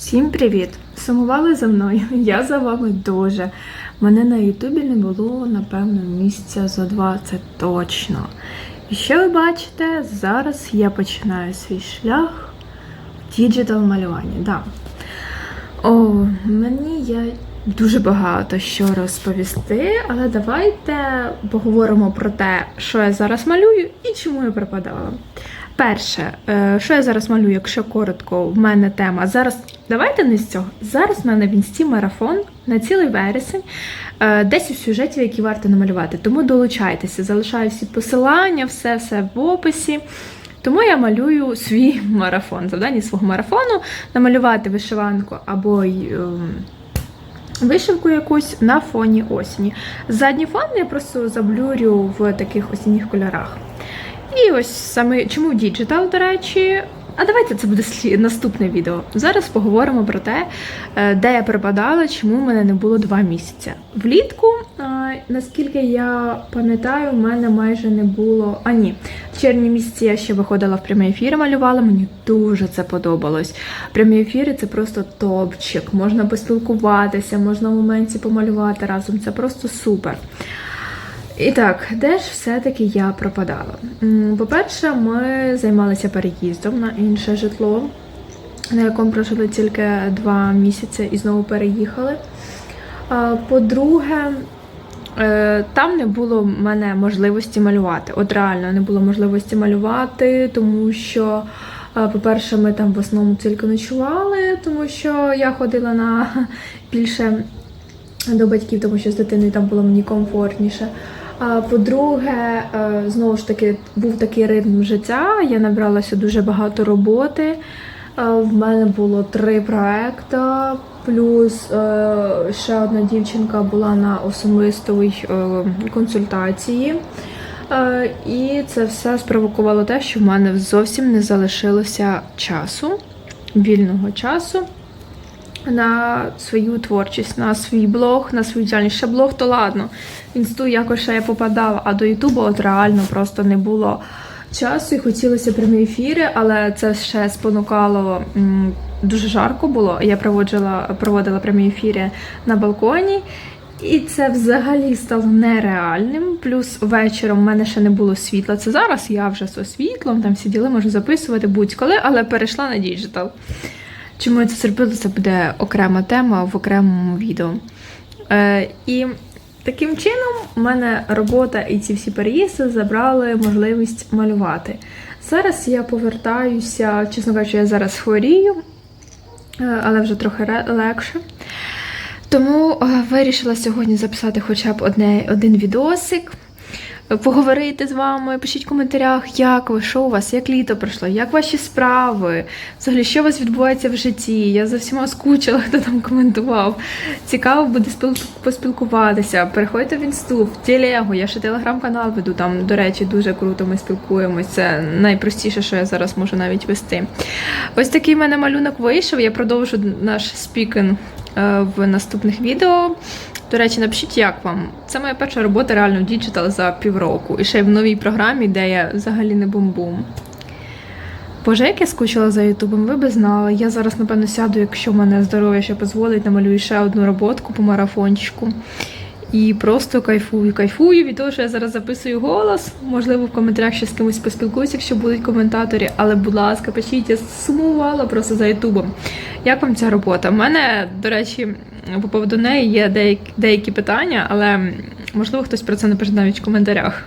Всім привіт! Сумували за мною. Я за вами дуже. Мене на Ютубі не було, напевно, місяця зо два, це точно. І що ви бачите, зараз я починаю свій шлях в діджитал малюванні. Да. О, мені є дуже багато що розповісти, але давайте поговоримо про те, що я зараз малюю і чому я пропадала. Перше, е, що я зараз малюю, якщо коротко, в мене тема. Зараз давайте не з цього. Зараз в мене в інсті марафон на цілий вересень, е, 10 сюжетів, які варто намалювати. Тому долучайтеся, залишаю всі посилання, все все в описі. Тому я малюю свій марафон. Завдання свого марафону намалювати вишиванку або й, ем, вишивку якусь на фоні осені. Задній фон я просто заблюрю в таких осінніх кольорах. І ось саме чому діджитал, до речі. А давайте це буде наступне відео. Зараз поговоримо про те, е, де я припадала, чому в мене не було два місяці. Влітку, е, наскільки я пам'ятаю, в мене майже не було. А ні, в червні місяці я ще виходила в прямий ефір, малювала. Мені дуже це подобалось. Прямі ефіри це просто топчик. Можна поспілкуватися, можна в моменті помалювати разом. Це просто супер. І так, де ж все-таки я пропадала? По-перше, ми займалися переїздом на інше житло, на якому прожили тільки два місяці і знову переїхали. По-друге, е, там не було в мене можливості малювати. От реально не було можливості малювати, тому що, е, по-перше, ми там в основному тільки ночували, тому що я ходила на більше до батьків, тому що з дитиною там було мені комфортніше. А по-друге, е, знову ж таки, був такий ритм життя. Я набралася дуже багато роботи. Е, В мене було три проекти, плюс е, ще одна дівчинка була на особистої е, консультації. І це все спровокувало те, що в мене зовсім не залишилося часу, вільного часу на свою творчість, на свій блог, на свою діяльність. Ще блог, то ладно. В інсту якось ще я попадала, а до Ютубу от реально просто не було часу і хотілося прямі ефіри, але це ще спонукало. Дуже жарко було. Я проводжила, проводила прямі ефіри на балконі. І це взагалі стало нереальним. Плюс вечором в мене ще не було світла. Це зараз я вже з світлом, там сиділи, можу записувати будь-коли, але перейшла на діджитал. Чому я це зробила, це буде окрема тема в окремому відео. Е, і таким чином у мене робота і ці всі переїзди забрали можливість малювати. Зараз я повертаюся, чесно кажучи, я зараз хворію, е, але вже трохи легше. Тому е, вирішила сьогодні записати хоча б одне, один відосик, поговорити з вами, пишіть в коментарях, як ви, що у вас, як літо пройшло, як ваші справи, взагалі, що у вас відбувається в житті. Я за всіма скучила, хто там коментував. Цікаво буде спіл- поспілкуватися. Переходьте в інсту, в телегу. Я ще телеграм-канал веду. Там, до речі, дуже круто ми спілкуємось. Це найпростіше, що я зараз можу навіть вести. Ось такий в мене малюнок вийшов. Я продовжу наш спікінг е, в наступних відео. До речі, напишіть, як вам. Це моя перша робота реально в діджитал за півроку. І ще й в новій програмі, де я взагалі не бум-бум. Боже, як я скучила за Ютубом, ви би знали. Я зараз, напевно, сяду, якщо в мене здоров'я ще дозволить, намалюю ще одну роботку по марафончику. І просто кайфую, кайфую від того, що я зараз записую голос. Можливо, в коментарях ще з кимось поспілкуюся, якщо будуть коментаторі. Але, будь ласка, пишіть, я сумувала просто за Ютубом. Як вам ця робота? У мене, до речі, по поводу неї є деякі, деякі питання, але можливо хтось про це напише навіть в коментарях.